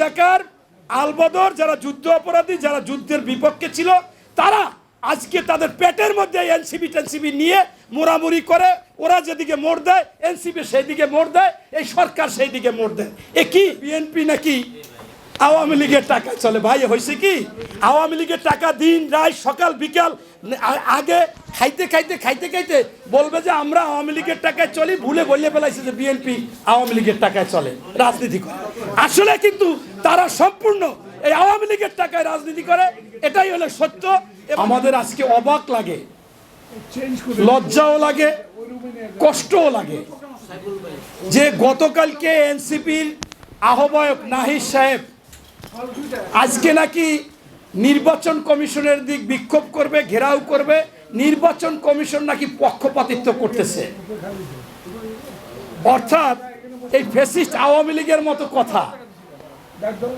রাজাকার আলবদর, যারা যুদ্ধ অপরাধী, যারা যুদ্ধের বিপক্ষে ছিল, তারা আজকে তাদের পেটের মধ্যে এনসিবি টেনসিবি নিয়ে মোড়ামুড়ি করে, ওরা যেদিকে মোড় দেয় এনসিবি সেই দিকে মোড় দেয়, এই সরকার সেই দিকে মোড় দেয়। এ কি, বিএনপি নাকি আওয়ামী লীগের টাকা চলে? ভাই হয়েছে কি? আওয়ামী লীগের টাকা দিন রায় সকাল, বিকাল আগে খাইতে খাইতে খাইতে খাইতে বলবে যে আমরা আওয়ামী লীগের টাকায় চলি ভুলে বললে ফেলাইছে যে বিএনপি আওয়ামী লীগের টাকায় চলে রাজনীতি করে। আসলে কিন্তু তারা সম্পূর্ণ এই আওয়ামী লীগের টাকায় রাজনীতি করে এটাই হলো সত্য। আমাদের আজকে অবাক লাগে লজ্জাও লাগে কষ্টও লাগে যে গতকালকে এনসিপির আহ্বায়ক নাহিদ সাহেব আজকে নাকি নির্বাচন কমিশনের দিক বিক্ষোভ করবে ঘেরাও করবে নির্বাচন কমিশন নাকি পক্ষপাতিত্ব করতেছে? অর্থাৎ এই ফেসিস্ট আওয়ামী লীগের মতো কথা।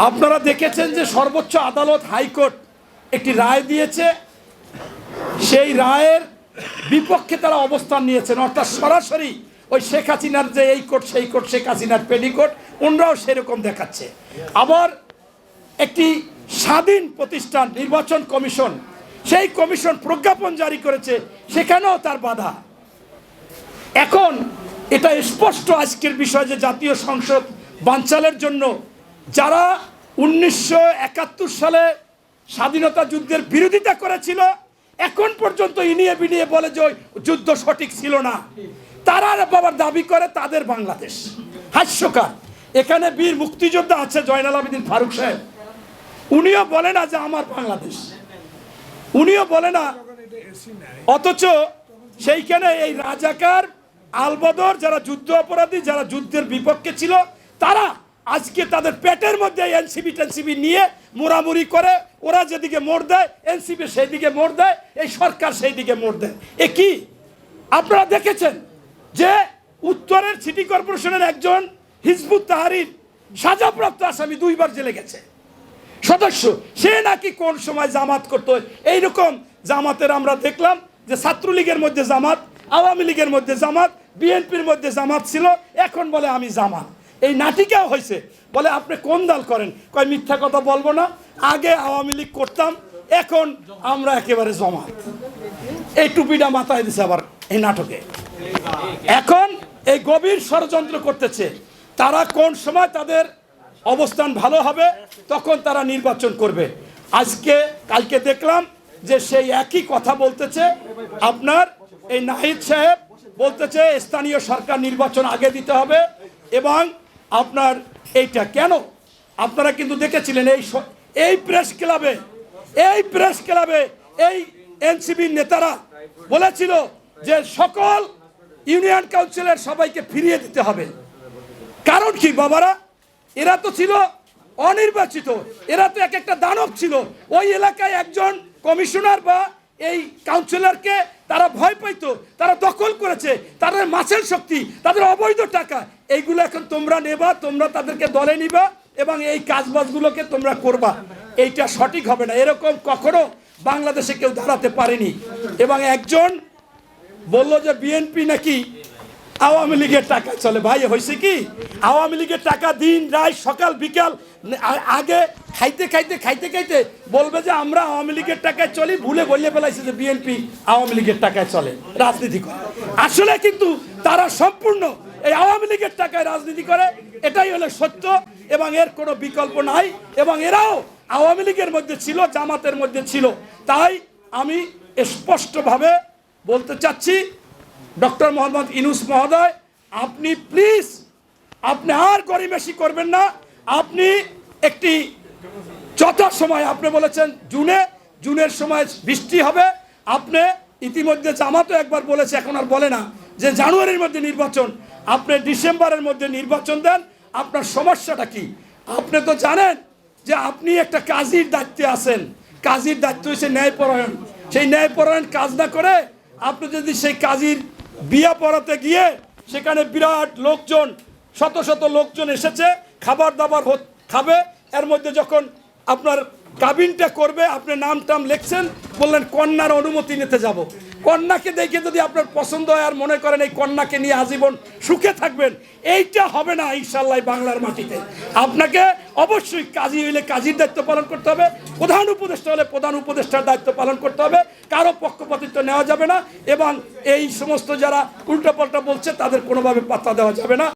আপনারা দেখেছেন যে সর্বোচ্চ আদালত হাইকোর্ট একটি রায় দিয়েছে। সেই রায়ের বিপক্ষে তারা অবস্থান নিয়েছেন। অর্থাৎ সরাসরি ওই শেখ হাসিনার যে এই কোর্ট, সেই কোর্ট, শেখ হাসিনার পেডিকোট ওনরাও সেরকম দেখাচ্ছে। আবার একটি স্বাধীন প্রতিষ্ঠান, নির্বাচন কমিশন সেই কমিশন প্রজ্ঞাপন জারি করেছে, সেখানেও তার বাধা। এখন এটা স্পষ্ট আজকের বিষয় যে জাতীয় সংসদ বাঞ্চালের জন্য যারা উনিশশো একাত্তর সালে স্বাধীনতা যুদ্ধের বিরোধিতা করেছিল, এখন পর্যন্ত ইনিয়ে বিনিয়ে বলে যে যুদ্ধ সঠিক ছিল না। তারা বাবার দাবি করে, তাদের বাংলাদেশ। হাস্যকার। এখানে বীর মুক্তিযোদ্ধা আছে জয়নাল আবেদিন ফারুক সাহেব। উনিও বলে না যে আমার বাংলাদেশ। উনিও বলে না। অথচ সেইখানে এই রাজাকার, আলবদর যারা যুদ্ধ অপরাধী, যারা যুদ্ধের বিপক্ষে ছিল, তারা আজকে তাদের পেটের মধ্যে এনসিবি টেনসিবি নিয়ে মোড়ামুড়ি করে। ওরা যেদিকে মোড় দেয় এনসিবি সেই দিকে মোড় দেয়, এই সরকার সেই দিকে মোড় দেয়। এ কি? আপনারা দেখেছেন যে উত্তরের সিটি কর্পোরেশনের একজন হিজবুত তাহারির সাজাপ্রাপ্ত আসামি দুইবার জেলে গেছে। সদস্য, সে নাকি কোন সময় জামাত করতো এইরকম জামাতের আমরা দেখলাম যে ছাত্রলীগের মধ্যে জামাত, আওয়ামী লীগের মধ্যে জামাত, বিএনপির মধ্যে জামাত ছিল, এখন বলে আমি জামাত। এই নাটিকাও হয়েছে। বলে আপনি কোন দল করেন? কয়, মিথ্যা কথা বলব না। আগে আওয়ামী লীগ করতাম, এখন আমরা একেবারে জমাত। এই টুপিটা মাথায় দিছে আবার এই নাটকে। এখন এই গভীর ষড়যন্ত্র করতেছে। তারা কোন সময় তাদের অবস্থান ভালো হবে, তখন তারা নির্বাচন করবে। আজকে, কালকে দেখলাম যে সেই একই কথা বলতেছে আপনার এই নাহিদ সাহেব, বলতেছে স্থানীয় সরকার নির্বাচন আগে দিতে হবে এবং আপনার এইটা কেন? আপনারা কিন্তু দেখেছিলেন এই এই প্রেস ক্লাবে, এই প্রেস ক্লাবে এই এনসিবির নেতারা বলেছিল যে সকল ইউনিয়ন কাউন্সিলের সবাইকে ফিরিয়ে দিতে হবে। কারণ কি বাবারা? এরা তো ছিল অনির্বাচিত। এরা তো এক একটা দানব ছিল। ওই এলাকায় একজন কমিশনার বা এই কাউন্সিলরকে তারা ভয় পাইতো, তারা দখল করেছে। তাদের মাছের শক্তি, তাদের অবৈধ টাকা, এইগুলো এখন তোমরা নেবা, তোমরা তাদেরকে দলে নিবা এবং এই কাজবাজগুলোকে তোমরা করবা। এইটা সঠিক হবে না। এরকম কখনো বাংলাদেশে কেউ দাঁড়াতে পারেনি। এবং একজন বলল যে, বিএনপি নাকি আওয়ামী লীগের টাকা চলে। ভাই, হয়েছে কি? আওয়ামী লীগের টাকা দিন, রাত, সকাল, বিকাল আগে খাইতে খাইতে খাইতে খাইতে বলবে যে আমরা আওয়ামী লীগের টাকায় চলি, ভুলে বলিয়ে ফেলাইছে যে বিএনপি আওয়ামী লীগের টাকায় চলে, রাজনীতি করে। আসলে কিন্তু তারা সম্পূর্ণ এই আওয়ামী লীগের টাকায় রাজনীতি করে, এটাই হলো সত্য এবং এর কোনো বিকল্প নাই এবং এরাও আওয়ামী লীগের মধ্যে ছিল, জামাতের মধ্যে ছিল। তাই আমি স্পষ্টভাবে বলতে চাচ্ছি ডক্টর মোহাম্মদ ইনুস মহোদয়, আপনি প্লিজ, আপনি আর গরিবেশি করবেন না। আপনি একটি যথা সময়, আপনি বলেছেন জুনে, জুনের সময় বৃষ্টি হবে। আপনি ইতিমধ্যে জামাতও একবার বলেছে, এখন আর বলে না, যে জানুয়ারির মধ্যে নির্বাচন, আপনি ডিসেম্বরের মধ্যে নির্বাচন দেন। আপনার সমস্যাটা কি? আপনি তো জানেন যে আপনি একটা কাজীর দায়িত্বে আছেন। কাজীর দায়িত্ব হচ্ছে ন্যায়পরায়ণ। সেই ন্যায়পরায়ণ কাজ না করে আপনি যদি সেই কাজীর বিয়া পড়াতে গিয়ে সেখানে বিরাট লোকজন, শত শত লোকজন এসেছে, খাবার দাবার খাবে। এর মধ্যে যখন আপনার কাবিনটা করবে, আপনি নাম টাম লেখছেন, বললেন, কন্যার অনুমতি নিতে যাব। কন্যাকে দেখে যদি আপনার পছন্দ হয় আর মনে করেন এই কন্যাকে নিয়ে আজীবন সুখে থাকবেন, এইটা হবে না ইনশাল্লাহ বাংলার মাটিতে। আপনাকে অবশ্যই কাজী হইলে কাজীর দায়িত্ব পালন করতে হবে, প্রধান উপদেষ্টা হলে প্রধান উপদেষ্টার দায়িত্ব পালন করতে হবে, কারও পক্ষপাতিত্ব নেওয়া যাবে না এবং এই সমস্ত যারা উল্টাপাল্টা বলছে তাদের কোনোভাবে পাত্তা দেওয়া যাবে না।